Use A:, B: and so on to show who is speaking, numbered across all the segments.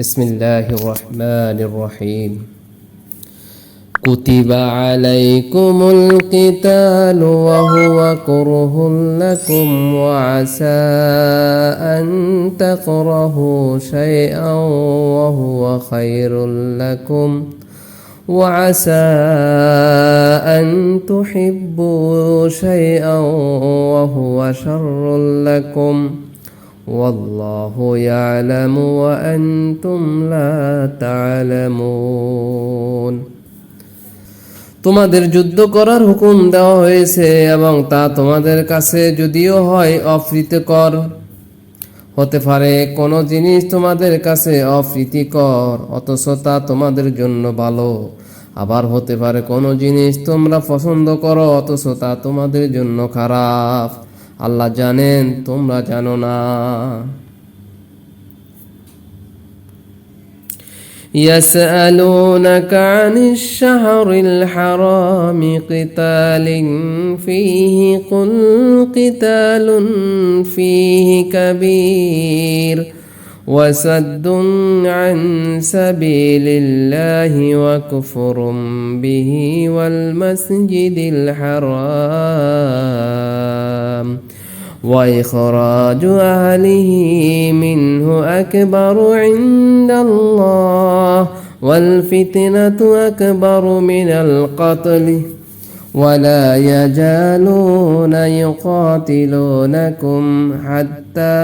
A: بسم الله الرحمن الرحيم كتب عليكم القتال وهو كره لكم وعسى أن تكرهوا شيئا وهو خير لكم وعسى أن تحبوا شيئا وهو شر لكم والله يعلم وأنتم لا تعلمون তোমাদের যুদ্ধ করার হুকুম দেওয়া হয়েছে এবং তা তোমাদের কাছে যদিও হয় অপ্রীতিকর হতে পারে কোনো জিনিস তোমাদের কাছে অপ্রীতিকর অথচ তা তোমাদের জন্য ভালো আবার হতে পারে কোনো জিনিস তোমরা পছন্দ করো অথচ তা তোমাদের জন্য খারাপ আল্লাহ জানেন তোমরা জানো না يسألونك عن الشهر الحرام قتال فيه قل قتال فيه كبير وسد عن سبيل الله وكفر به والمسجد الحرام. وإخراج أهله منه أكبر عند الله والفتنة أكبر من القتل. ولا يجالون يقاتلونكم حتى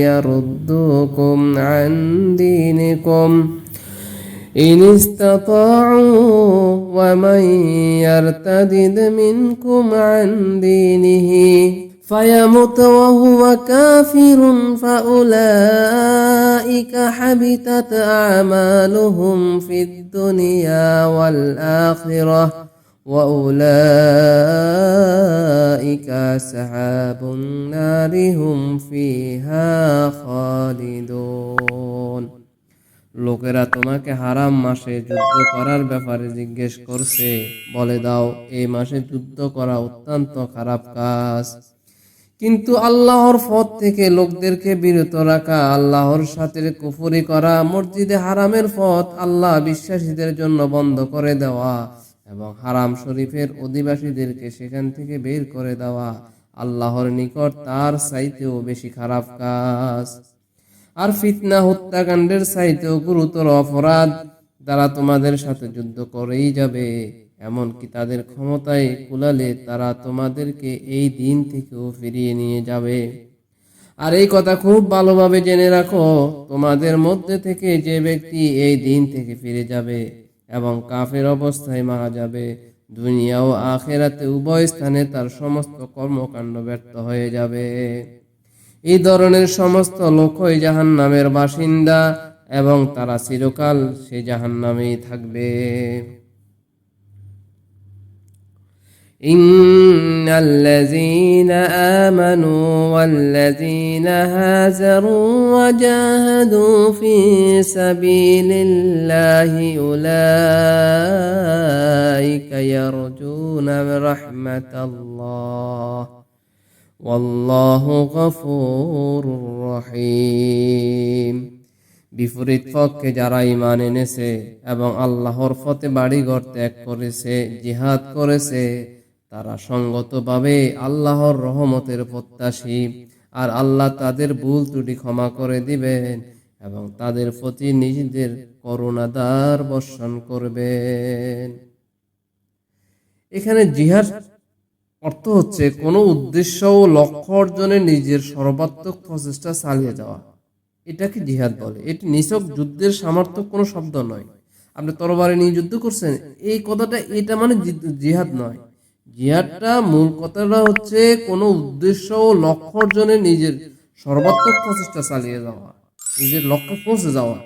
A: يردوكم عن دينكم. إن استطاعوا ومن يرتدد منكم عن دينه فيمت وهو كافر فأولئك حبطت أعمالهم في الدنيا والآخرة. وأولئك أصحاب النار هم فيها خالدون লোকেরা তোমাকে হারাম মাসে যুদ্ধ করার ব্যাপারে জিজ্ঞেস করছে বলে দাও এই মাসে যুদ্ধ করা অত্যন্ত খারাপ কাজ কিন্তু আল্লাহর পথ থেকে লোকদেরকে বিরত রাখা আল্লাহর সাথে কুফুরি করা মসজিদে হারামের পথ আল্লাহ বিশ্বাসীদের জন্য বন্ধ করে দেওয়া এবং হারাম শরীফের অধিবাসীদেরকে সেখান থেকে বের করে দেওয়া আল্লাহর নিকট তার চাইতেও বেশি খারাপ কাজ। আর ফিতনা হত্যাকাণ্ডের চাইতেও গুরুতর অপরাধ তারা তোমাদের সাথে যুদ্ধ করেই যাবে, এমনকি তাদের ক্ষমতায় কুলালে তারা তোমাদেরকে এই দিন থেকেও ফিরিয়ে নিয়ে যাবে। আর এই কথা খুব ভালোভাবে জেনে রাখো, তোমাদের মধ্যে থেকে যে ব্যক্তি এই দিন থেকে ফিরে যাবে এবং কাফের অবস্থায় মারা যাবে। দুনিয়া ও আখেরাতে উভয় স্থানে তার সমস্ত কর্মকাণ্ড ব্যর্থ হয়ে যাবে। এই ধরনের সমস্ত লোকই জাহান নামের বাসিন্দা এবং তারা চিরকাল সে জাহান নামেই থাকবে। إن الذين آمنوا والذين هاجروا وجاهدوا في سبيل الله أولئك يرجون رحمة الله والله غفور رحيم বিপরীত পক্ষে যারা ইমান এনেছে এবং আল্লাহর ফতে বাড়িঘর ত্যাগ করেছে জিহাদ করেছে তারা সঙ্গতভাবে আল্লাহর রহমতের প্রত্যাশী আর আল্লাহ তাদের ভুল ত্রুটি ক্ষমা করে দিবেন এবং তাদের প্রতি নিজেদের করুণাদার বর্ষণ করবেন। এখানে জিহাদ অর্থ হচ্ছে কোনো উদ্দেশ্য ও লক্ষ্য অর্জনে নিজের সর্বাত্মক প্রচেষ্টা চালিয়ে যাওয়া। এটাকে জিহাদ বলে। এটি নিছক যুদ্ধের সামর্থ্য কোনো শব্দ নয়। আপনি তরবারে নিয়ে যুদ্ধ করছেন, এই কথাটা এটা মানে জিহাদ নয়। জিহাদটা মূল কথাটা হচ্ছে কোনো উদ্দেশ্য ও লক্ষ্য অর্জনে নিজের সর্বাত্মক প্রচেষ্টা চালিয়ে যাওয়া, নিজের লক্ষ্যে পৌঁছে যাওয়া।